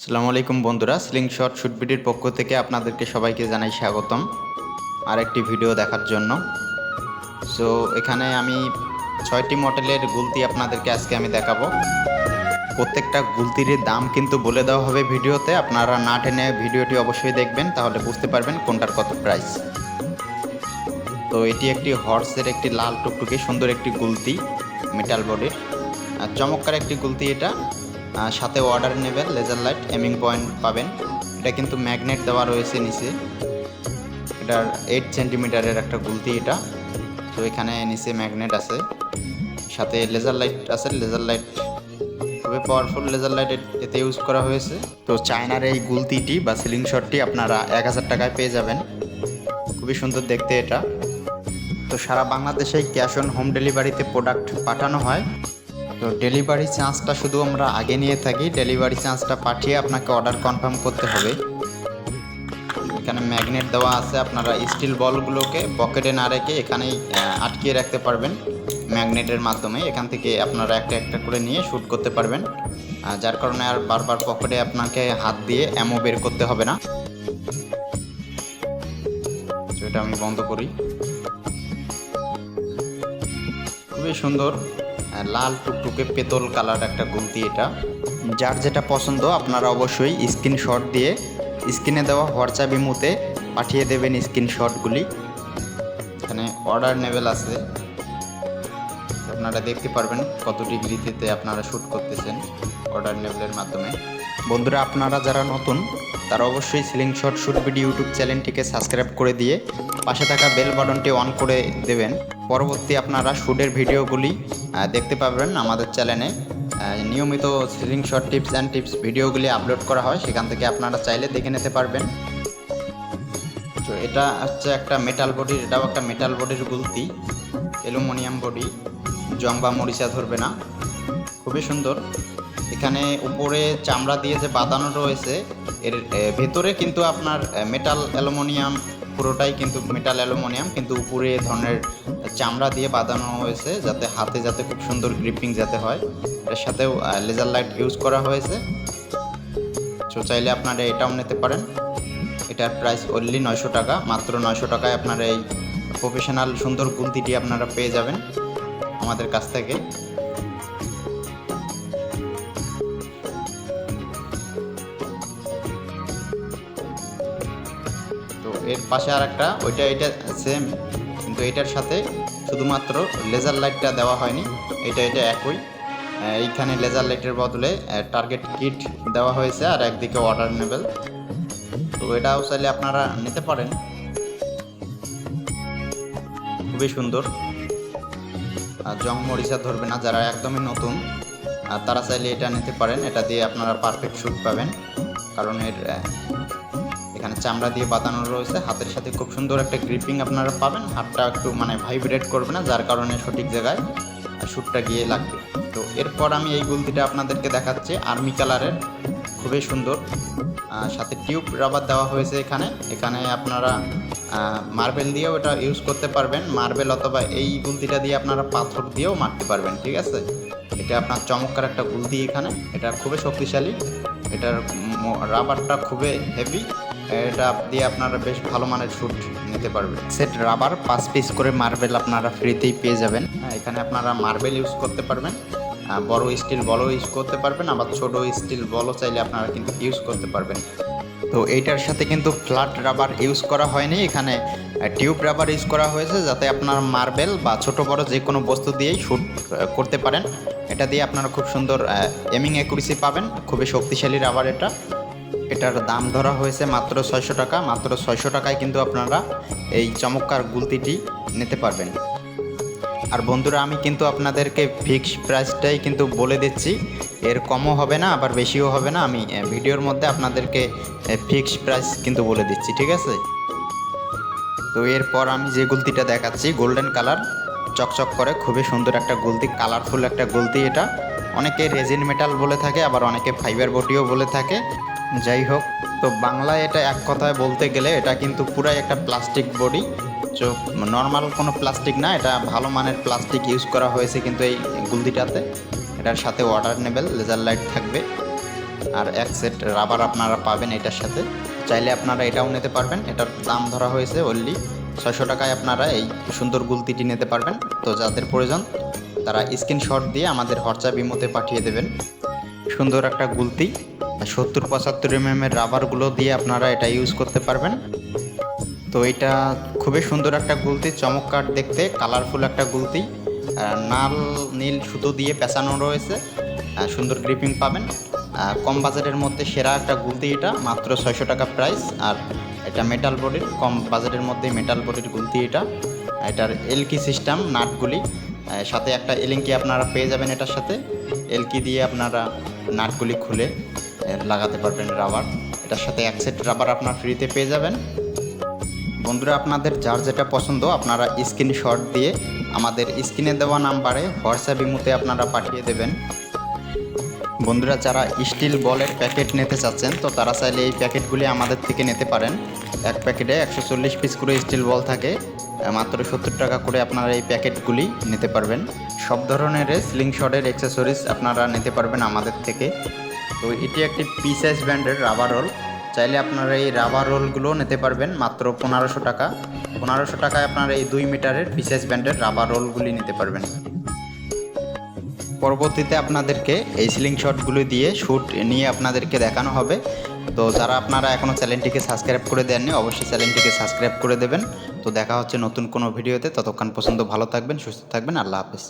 আসসালামু আলাইকুম বন্ধুরা স্লিং শট শুটবিডির পক্ষ থেকে আপনাদেরকে সবাইকে জানাই স্বাগতম আর একটি ভিডিও দেখার জন্য। সো এখানে আমি ছয়টি মডেলের গুলতি আপনাদেরকে আজকে আমি দেখাবো। প্রত্যেকটা গুলতির দাম কিন্তু বলে দেওয়া হবে ভিডিওতে, আপনারা না টেনে ভিডিওটি অবশ্যই দেখবেন, তাহলে বুঝতে পারবেন কোনটার কত প্রাইস তো এটি একটি হর্সের একটি লাল টুকটুকে সুন্দর একটি গুলতি মেটাল বডির আর চমৎকার একটি গুলতি এটা। সাথে অর্ডার নেবেন লেজার লাইট এমিং পয়েন্ট পাবেন। এটা কিন্তু ম্যাগনেট দেওয়া রয়েছে নিচে। এটার এইট সেন্টিমিটারের একটা গুলতি এটা। তো এখানে নিচে ম্যাগনেট আছে। সাথে লেজার লাইট আছে লেজার লাইট খুবই পাওয়ারফুল লেজার লাইট এতে ইউজ করা হয়েছে। তো চায়নার এই গুলতিটি বা সিলিং শটটি আপনারা এক হাজার টাকায় পেয়ে যাবেন। খুবই সুন্দর দেখতে এটা। তো সারা বাংলাদেশে ক্যাশ অন হোম ডেলিভারিতে প্রোডাক্ট পাঠানো হয়। তো ডেলিভারি চার্জটা শুধু আমরা আগে নিয়ে থাকি। ডেলিভারি চার্জটা পাঠিয়ে আপনাকে অর্ডার কনফার্ম করতে হবে। এখানে ম্যাগনেট দেওয়া আছে আপনারা স্টিল বলগুলোকে পকেটে না রেখে এখানেই আটকিয়ে রাখতে পারবেন ম্যাগনেটের মাধ্যমে। এখান থেকে আপনারা একটা একটা করে নিয়ে শ্যুট করতে পারবেন। যার কারণে আর বারবার পকেটে আপনাকে হাত দিয়ে অ্যামো বের করতে হবে না। এটা আমি বন্ধ করি। খুবই সুন্দর। লাল টুকটুকে পেতল কালার একটা গুলতি এটা। যার যেটা পছন্দ, আপনারা অবশ্যই স্ক্রিনশট দিয়ে, স্ক্রিনে দেওয়া হোয়াটসঅ্যাপ ইমুতে পাঠিয়ে দেবেন স্ক্রিনশটগুলি। এখানে অর্ডার নেবেল আছে। আপনারা দেখতে পারবেন কত ডিগ্রিতে আপনারা শ্যুট করতেছেন অর্ডার নেবেলের মাধ্যমে। বন্ধুরা, আপনারা যারা নতুন, তারা অবশ্যই slingshot shoot video YouTube চ্যানেলটিকে সাবস্ক্রাইব করে দিয়ে পাশে থাকা বেল বাটনটি অন করে দেবেন। পরবর্তী আপনারা শুটের ভিডিওগুলি দেখতে পাবেন আমাদের চ্যানেলে। নিয়মিত slingshot tips and tips ভিডিওগুলি আপলোড করা হয়, সেখান থেকে আপনারা চাইলে দেখে নিতে পারবেন। তো এটা হচ্ছে একটা মেটাল বডির এটাও একটা মেটাল বডির গুলতি। অ্যালুমিনিয়াম বডি, জং বা মরিচা ধরবে না। খুবই সুন্দর। এখানে উপরে চামড়া দিয়ে যে বাঁধানো রয়েছে, এর ভেতরে কিন্তু আপনার মেটাল অ্যালুমিনিয়াম পুরোটাই কিন্তু মেটাল অ্যালুমিনিয়াম কিন্তু উপরে এ ধরনের চামড়া দিয়ে বাঁধানো হয়েছে যাতে হাতে যাতে খুব সুন্দর গ্রিপিং যাতে হয়। এর সাথেও লেজার লাইট ইউজ করা হয়েছে। তো চাইলে আপনারা এটাও নিতে পারেন। এটার প্রাইস অনলি নয়শো টাকা, মাত্র নয়শো টাকায় আপনারা এই প্রফেশনাল সুন্দর গুলতিটি আপনারা পেয়ে যাবেন। আমাদের কাছ থেকে। এর পাশে আর একটা ওইটা, এটা সেম কিন্তু এটার সাথে শুধুমাত্র লেজার লাইটটা দেওয়া হয়নি। এটা এটা একই। এইখানে লেজার লাইটের বদলে টার্গেট কিট দেওয়া হয়েছে আর একদিকে অর্ডার নেবেল। তো এটাও চাইলে আপনারা নিতে পারেন। খুবই সুন্দর। আর জং মরিচা ধরবে না, যারা একদমই নতুন, আর তারা চাইলে এটা নিতে পারেন। এটা দিয়ে আপনারা পারফেক্ট শ্যুট পাবেন। কারণ এর এখানে চামড়া দিয়ে বাঁধানো রয়েছে। হাতের সাথে খুব সুন্দর একটা গ্রিপিং আপনারা পাবেন। হাতটা একটু মানে ভাইব্রেট করবে না, যার কারণে সঠিক জায়গায় শ্যুটটা গিয়ে লাগবে। তো এরপর আমি এই গুলতিটা আপনাদেরকে দেখাচ্ছি আর্মি কালারের খুবই সুন্দর। সাথে টিউব রাবার দেওয়া হয়েছে এখানে। এখানে আপনারা মার্বেল দিয়েও এটা ইউজ করতে পারবেন। মার্বেল অথবা এই গুলতিটা দিয়ে আপনারা পাথর দিয়েও মারতে পারবেন, ঠিক আছে? এটা আপনার চমৎকার একটা গুলতি এখানে। এটা খুবই শক্তিশালী। এটার রাবারটা খুবই হেভি এটা দিয়ে আপনারা বেশ ভালো মানের শ্যুট নিতে পারবেন। সেট রাবার পাঁচ পিস করে মার্বেল আপনারা ফ্রিতেই পেয়ে যাবেন। হ্যাঁ, এখানে আপনারা মার্বেল ইউজ করতে পারবেন। বড় স্টিল বলও ইউজ করতে পারবেন আবার ছোট স্টিল বলও চাইলে আপনারা কিন্তু ইউজ করতে পারবেন। তো এইটার সাথে কিন্তু ফ্ল্যাট রাবার ইউজ করা হয়নি। এখানে টিউব রাবার ইউজ করা হয়েছে যাতে আপনার মার্বেল বা ছোট বড় যে কোনো বস্তু দিয়েই শ্যুট করতে পারেন। এটা দিয়ে আপনারা খুব সুন্দর এমিং অ্যাকুরেসি পাবেন। খুবই শক্তিশালী রাবার এটা। এটার দাম ধরা হয়েছে মাত্র ছয়শো টাকা। মাত্র ছয়শো টাকায় কিন্তু আপনারা এই চমৎকার গুলতিটি নিতে পারবেন। আর বন্ধুরা, আমি কিন্তু আপনাদেরকে ফিক্স প্রাইসটাই কিন্তু বলে দিচ্ছি। এর কমও হবে না, আবার বেশিও হবে না। আমি ভিডিওর মধ্যে আপনাদেরকে ফিক্স প্রাইস কিন্তু বলে দিচ্ছি, ঠিক আছে? তো এরপর আমি যে গুলতিটা দেখাচ্ছি গোল্ডেন কালার চকচক করে, খুবই সুন্দর একটা গুলতি কালারফুল একটা গুলতি এটা। অনেকে রেজিন মেটাল বলে থাকে, আবার অনেকে ফাইবার বটিও বলে থাকে। যাই হোক, তো বাংলায় এটা এক কথায় বলতে গেলে এটা কিন্তু পুরাই একটা প্লাস্টিক বডি তো নর্মাল কোনো প্লাস্টিক না, এটা ভালো মানের প্লাস্টিক ইউজ করা হয়েছে কিন্তু এই গুলতিটাতে। এটার সাথে ওয়াটার নেবেল লেজার লাইট থাকবে। আর এক সেট রাবার আপনারা পাবেন এটার সাথে। চাইলে আপনারা এটাও নিতে পারবেন, এটার দাম ধরা হয়েছে অনলি ছয়শো টাকায় আপনারা এই সুন্দর গুলতিটি নিতে পারবেন। তো যাদের প্রয়োজন, তারা স্ক্রিনশট দিয়ে আমাদের হরচা বিমোতে পাঠিয়ে দেবেন। সুন্দর একটা গুলতি। সত্তর পঁচাত্তর এম এর রাবারগুলো দিয়ে আপনারা এটা ইউজ করতে পারবেন। তো এটা খুবই সুন্দর একটা গুলতি, চমৎকার দেখতে কালারফুল একটা গুলতি। নাল, নীল সুতো দিয়ে পেঁচানো রয়েছে। সুন্দর গ্রিপিং পাবেন। কম বাজারের মধ্যে সেরা একটা গুলতি এটা, মাত্র ছয়শো টাকা প্রাইস আর এটা মেটাল বডির কম বাজারের মধ্যে মেটাল বডির গুলতি এটা। এটার এলকি সিস্টেম নাটগুলি। সাথে একটা এলিঙ্কি আপনারা পেয়ে যাবেন এটার সাথে। এলকি দিয়ে আপনারা নাটগুলি খুলে লাগাতে পারবেন রাবার এটার সাথে এক সেট রাবার আপনার ফ্রিতে পেয়ে যাবেন। বন্ধুরা, আপনাদের যার যেটা পছন্দ, আপনারা স্ক্রিনশট দিয়ে আমাদের স্ক্রিনে দেওয়া নাম্বারে হোয়াটসঅ্যাপ ইমুতে আপনারা পাঠিয়ে দেবেন। বন্ধুরা, যারা স্টিল বলের প্যাকেট নিতে চাচ্ছেন, তো তারা চাইলে এই প্যাকেটগুলি আমাদের থেকে নিতে পারেন। এক প্যাকেটে একশো চল্লিশ পিস করে স্টিল বল থাকে। মাত্র সত্তর টাকা করে আপনারা এই প্যাকেটগুলি নিতে পারবেন। সব ধরনের স্লিং শটের অ্যাক্সেসরিজ আপনারা নিতে পারবেন আমাদের থেকে। তো এটি একটি পি সাইজ ব্র্যান্ডের রাবার রোল চাইলে আপনারা এই রাবার রোলগুলো নিতে পারবেন মাত্র পনেরোশো টাকা। পনেরোশো টাকায় আপনারা এই দুই মিটারের পি সাইজ ব্র্যান্ডের রাবার রোলগুলি নিতে পারবেন। পরবর্তীতে আপনাদেরকে এই সিলিং শটগুলো দিয়ে শ্যুট নিয়ে আপনাদেরকে দেখানো হবে। তো যারা আপনারা এখনও চ্যানেলটিকে সাবস্ক্রাইব করে দেননি, অবশ্যই চ্যানেলটিকে সাবস্ক্রাইব করে দেবেন। তো দেখা হচ্ছে নতুন কোনো ভিডিওতে। ততক্ষণ পর্যন্ত ভালো থাকবেন, সুস্থ থাকবেন। আল্লাহ হাফেজ।